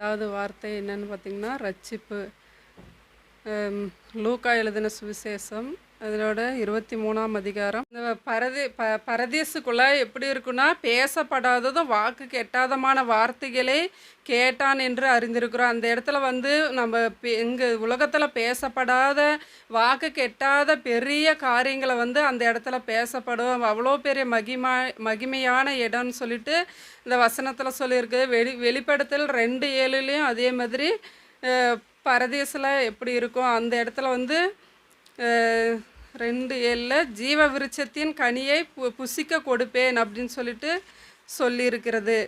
ரெண்டாவது வார்த்தை என்னென்னு பார்த்தீங்கன்னா ரட்சிப்பு. லூக்கா எழுதின சுவிசேஷம் அதனோட இருபத்தி மூணாம் அதிகாரம். இந்த பரதி ப பரதேசுக்குள்ளே எப்படி இருக்குன்னா பேசப்படாததும் வாக்கு கெட்டாதமான வார்த்தைகளே கேட்டான் என்று அறிந்திருக்கிறோம். அந்த இடத்துல வந்து நம்ம இங்கே உலகத்தில் பேசப்படாத வாக்கு கெட்டாத பெரிய காரியங்களை வந்து அந்த இடத்துல பேசப்படும். அவ்வளோ பெரிய மகிமா மகிமையான இடம்னு சொல்லிட்டு இந்த வசனத்தில் சொல்லியிருக்கு. வெளி வெளிப்படத்தில் ரெண்டு ஏழுலேயும் அதே மாதிரி பரதேசில் எப்படி இருக்கும்? அந்த இடத்துல வந்து ரெண்டு ஏழில் ஜீவ விருட்சத்தின் கனியை பு புசிக்க கொடுப்பேன் அப்படின்னு சொல்லிட்டு சொல்லியிருக்கிறது.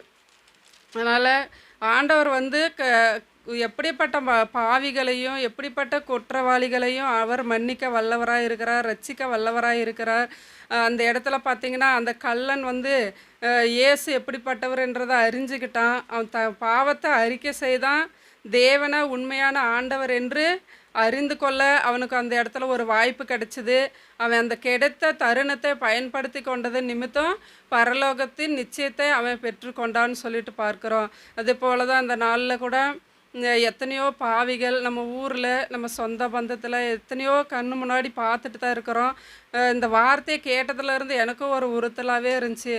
அதனால் ஆண்டவர் வந்து க எப்படிப்பட்ட பாவிகளையும் எப்படிப்பட்ட குற்றவாளிகளையும் அவர் மன்னிக்க வல்லவராக இருக்கிறார் ரட்சிக்க வல்லவராக இருக்கிறார். அந்த இடத்துல பார்த்திங்கன்னா அந்த கல்லன் வந்து இயேசு எப்படிப்பட்டவர்ன்றதை அறிஞ்சுக்கிட்டான். அவன் த பாவத்தை அறிக்கை செய்தான். தேவனை உண்மையான ஆண்டவர் என்று அறிந்து கொள்ள அவனுக்கு அந்த இடத்துல ஒரு வாய்ப்பு கிடைச்சிது. அவன் அந்த கிடைத்த தருணத்தை பயன்படுத்தி கொண்டது நிமித்தம் பரலோகத்தின் நிச்சயத்தை அவன் பெற்றுக்கொண்டான்னு சொல்லிட்டு பார்க்குறோம். அதே போல் தான் அந்த நாளில் கூட எத்தனையோ பாவிகள் நம்ம ஊரில் நம்ம சொந்த பந்தத்தில் எத்தனையோ கண்ணு முன்னாடி பார்த்துட்டு தான் இருக்கிறோம். இந்த வார்த்தையை கேட்டதுலேருந்து எனக்கும் ஒரு உறுத்தலாகவே இருந்துச்சு.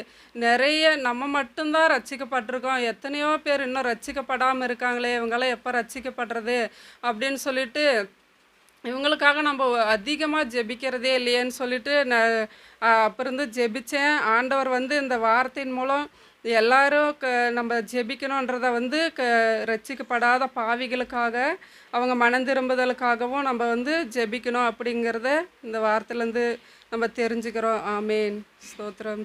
நிறைய நம்ம மட்டும்தான் ரச்சிக்கப்பட்டிருக்கோம் எத்தனையோ பேர் இன்னும் ரச்சிக்கப்படாமல் இருக்காங்களே இவங்களாம் எப்போ ரச்சிக்கப்படுறது அப்படின்னு சொல்லிட்டு இவங்களுக்காக நம்ம அதிகமாக ஜெபிக்கிறதே இல்லையேன்னு சொல்லிட்டு நான் அப்போ இருந்து ஜெபித்தேன் ஆண்டவர் வந்து இந்த வார்த்தையின் மூலம் எல்லாரும் க நம்ம ஜெபிக்கணுன்றத வந்து க ரச்சிக்கப்படாத பாவிகளுக்காக அவங்க மனம் திரும்புதலுக்காகவும் நம்ம வந்து ஜெபிக்கணும் அப்படிங்கிறத இந்த வார்த்தையிலேருந்து நம்ம தெரிஞ்சுக்கிறோம். ஆமேன். ஸ்தோத்திரம்.